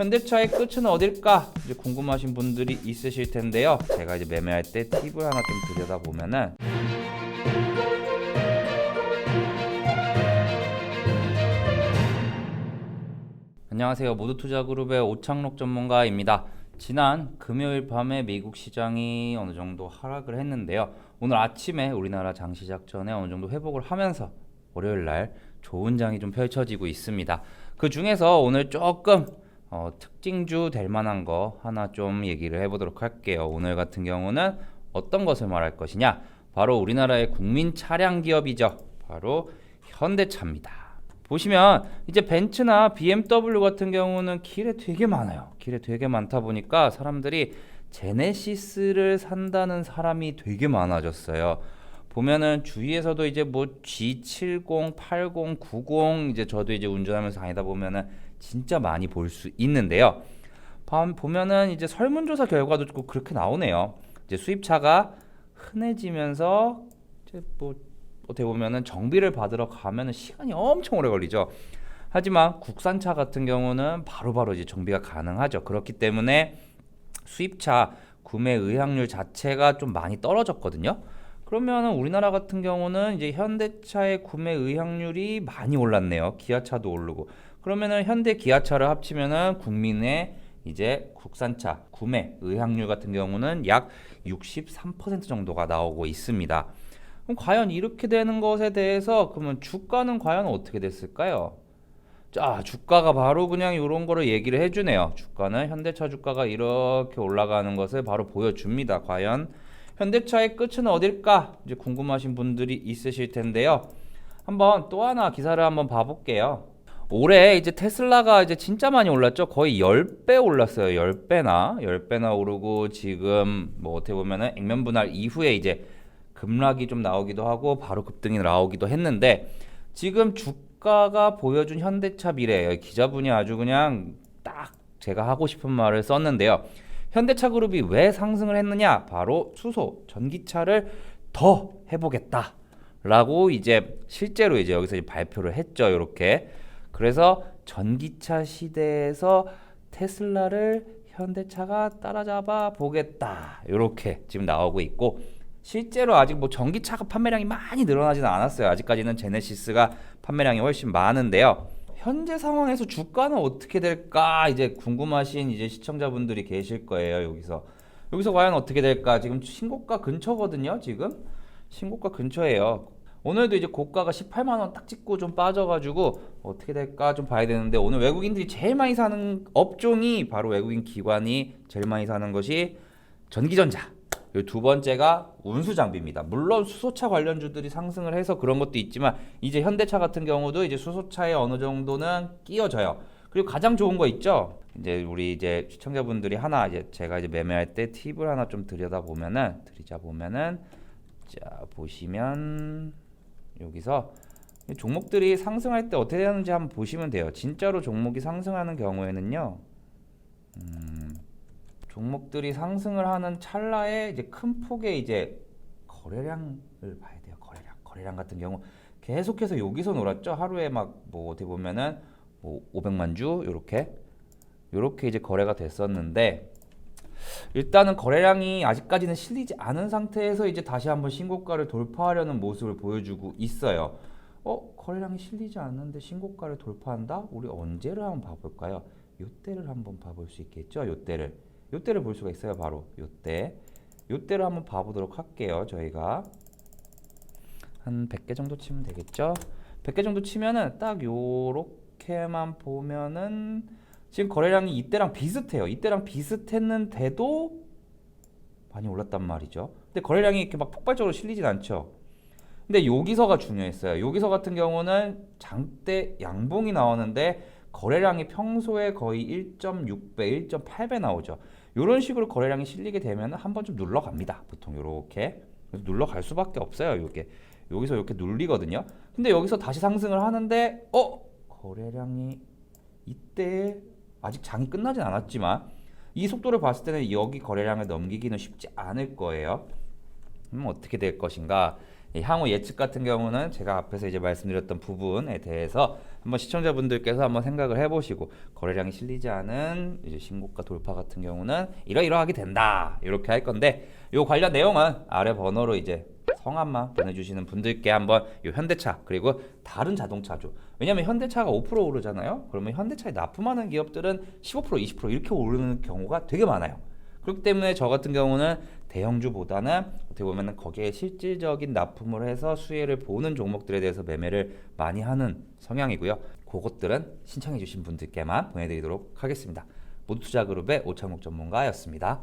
현대차의 끝은 어딜까? 이제 궁금하신 분들이 있으실 텐데요. 제가 이제 매매할 때 팁을 하나 좀 들여다 보면은 안녕하세요. 모두투자그룹의 오창록 전문가입니다. 지난 금요일 밤에 미국 시장이 어느 정도 하락을 했는데요. 오늘 아침에 우리나라 장 시작 전에 어느 정도 회복을 하면서 월요일 날 좋은 장이 좀 펼쳐지고 있습니다. 그 중에서 오늘 조금 어, 특징주 될 만한 거 하나 좀 얘기를 해보도록 할게요. 오늘 같은 경우는 어떤 것을 말할 것이냐? 바로 우리나라의 국민 차량 기업이죠. 바로 현대차입니다. 보시면 이제 벤츠나 BMW 같은 경우는 길에 되게 많아요. 길에 되게 많다 보니까 사람들이 제네시스를 산다는 사람이 되게 많아졌어요. 보면은 주위에서도 이제 뭐 G70, 80, 90 이제 저도 이제 운전하면서 다니다 보면은 진짜 많이 볼 수 있는데요. 봐- 보면은 이제 설문조사 결과도 꼭 그렇게 나오네요. 이제 수입차가 흔해지면서 이제 뭐 어떻게 보면은 정비를 받으러 가면은 시간이 엄청 오래 걸리죠. 하지만 국산차 같은 경우는 바로바로 이제 정비가 가능하죠. 그렇기 때문에 수입차 구매 의향률 자체가 좀 많이 떨어졌거든요. 그러면은 우리나라 같은 경우는 이제 현대차의 구매 의향률이 많이 올랐네요. 기아차도 오르고. 그러면은 현대 기아차를 합치면은 국민의 이제 국산차 구매 의향률 같은 경우는 약 63% 정도가 나오고 있습니다. 그럼 과연 이렇게 되는 것에 대해서 그러면 주가는 과연 어떻게 됐을까요? 자, 주가가 바로 그냥 이런 거를 얘기를 해주네요. 주가는 현대차 주가가 이렇게 올라가는 것을 바로 보여줍니다. 과연 현대차의 끝은 어딜까? 이제 궁금하신 분들이 있으실 텐데요. 한번 또 하나 기사를 한번 봐볼게요. 올해 이제 테슬라가 이제 진짜 많이 올랐죠. 거의 10배 올랐어요. 10배나 10배나 오르고 지금 뭐 어떻게 보면은 액면 분할 이후에 이제 급락이 좀 나오기도 하고 바로 급등이 나오기도 했는데 지금 주가가 보여준 현대차 미래예요. 기자분이 아주 그냥 딱 제가 하고 싶은 말을 썼는데요. 현대차 그룹이 왜 상승을 했느냐? 바로 수소, 전기차를 더 해보겠다. 라고 이제 실제로 이제 여기서 이제 발표를 했죠. 이렇게. 그래서 전기차 시대에서 테슬라를 현대차가 따라잡아 보겠다. 이렇게 지금 나오고 있고 실제로 아직 뭐 전기차가 판매량이 많이 늘어나지는 않았어요. 아직까지는 제네시스가 판매량이 훨씬 많은데요. 현재 상황에서 주가는 어떻게 될까 이제 궁금하신 이제 시청자분들이 계실 거예요. 여기서 여기서 과연 어떻게 될까 지금 신고가 근처거든요. 지금 신고가 근처예요. 오늘도 이제 고가가 18만 원 딱 찍고 좀 빠져가지고 어떻게 될까 좀 봐야 되는데 오늘 외국인들이 제일 많이 사는 업종이 바로 외국인 기관이 제일 많이 사는 것이 전기전자. 두 번째가 운수 장비입니다. 물론 수소차 관련주들이 상승을 해서 그런 것도 있지만 이제 현대차 같은 경우도 이제 수소차에 어느 정도는 끼어져요. 그리고 가장 좋은 거 있죠. 이제 우리 이제 시청자분들이 하나 이제 제가 이제 매매할 때 팁을 하나 좀 들여다 보면은 드리자 보면은 자 보시면 여기서 종목들이 상승할 때 어떻게 되는지 한번 보시면 돼요. 진짜로 종목이 상승하는 경우에는요. 음, 종목들이 상승을 하는 찰나에 이제 큰 폭의 이제 거래량을 봐야 돼요. 거래량. 거래량 같은 경우 계속해서 여기서 놀았죠. 하루에 막 뭐 어떻게 보면은 뭐 500만 주 요렇게 요렇게 이제 거래가 됐었는데 일단은 거래량이 아직까지는 실리지 않은 상태에서 이제 다시 한번 신고가를 돌파하려는 모습을 보여주고 있어요. 어 거래량이 실리지 않는데 신고가를 돌파한다? 우리 언제를 한번 봐볼까요? 요때를 한번 봐볼 수 있겠죠? 요때를 요때를 볼 수가 있어요. 바로 요때 요때를 한번 봐보도록 할게요. 저희가 한 100개 정도 치면 되겠죠? 100개 정도 치면은 딱 요렇게만 보면은 지금 거래량이 이때랑 비슷해요. 이때랑 비슷했는데도 많이 올랐단 말이죠. 근데 거래량이 이렇게 막 폭발적으로 실리진 않죠. 근데 여기서가 중요했어요. 여기서 같은 경우는 장대 양봉이 나오는데 거래량이 평소에 거의 1.6배, 1.8배 나오죠. 이런 식으로 거래량이 실리게 되면 한번 좀 눌러갑니다. 보통 이렇게 눌러갈 수밖에 없어요. 이게 여기서 이렇게 눌리거든요. 근데 여기서 다시 상승을 하는데 어 거래량이 이때 아직 장이 끝나진 않았지만 이 속도를 봤을 때는 여기 거래량을 넘기기는 쉽지 않을 거예요. 그럼 어떻게 될 것인가? 이 향후 예측 같은 경우는 제가 앞에서 이제 말씀드렸던 부분에 대해서 한번 시청자분들께서 한번 생각을 해보시고 거래량이 실리지 않은 이제 신고가 돌파 같은 경우는 이러이러하게 된다 이렇게 할 건데 요 관련 내용은 아래 번호로 이제 성함만 보내주시는 분들께 한번 이 현대차 그리고 다른 자동차죠. 왜냐하면 현대차가 5% 오르잖아요. 그러면 현대차에 납품하는 기업들은 15% 20% 이렇게 오르는 경우가 되게 많아요. 그렇기 때문에 저 같은 경우는 대형주보다는 어떻게 보면 거기에 실질적인 납품을 해서 수혜를 보는 종목들에 대해서 매매를 많이 하는 성향이고요. 그것들은 신청해주신 분들께만 보내드리도록 하겠습니다. 모두투자그룹의 오창록 전문가였습니다.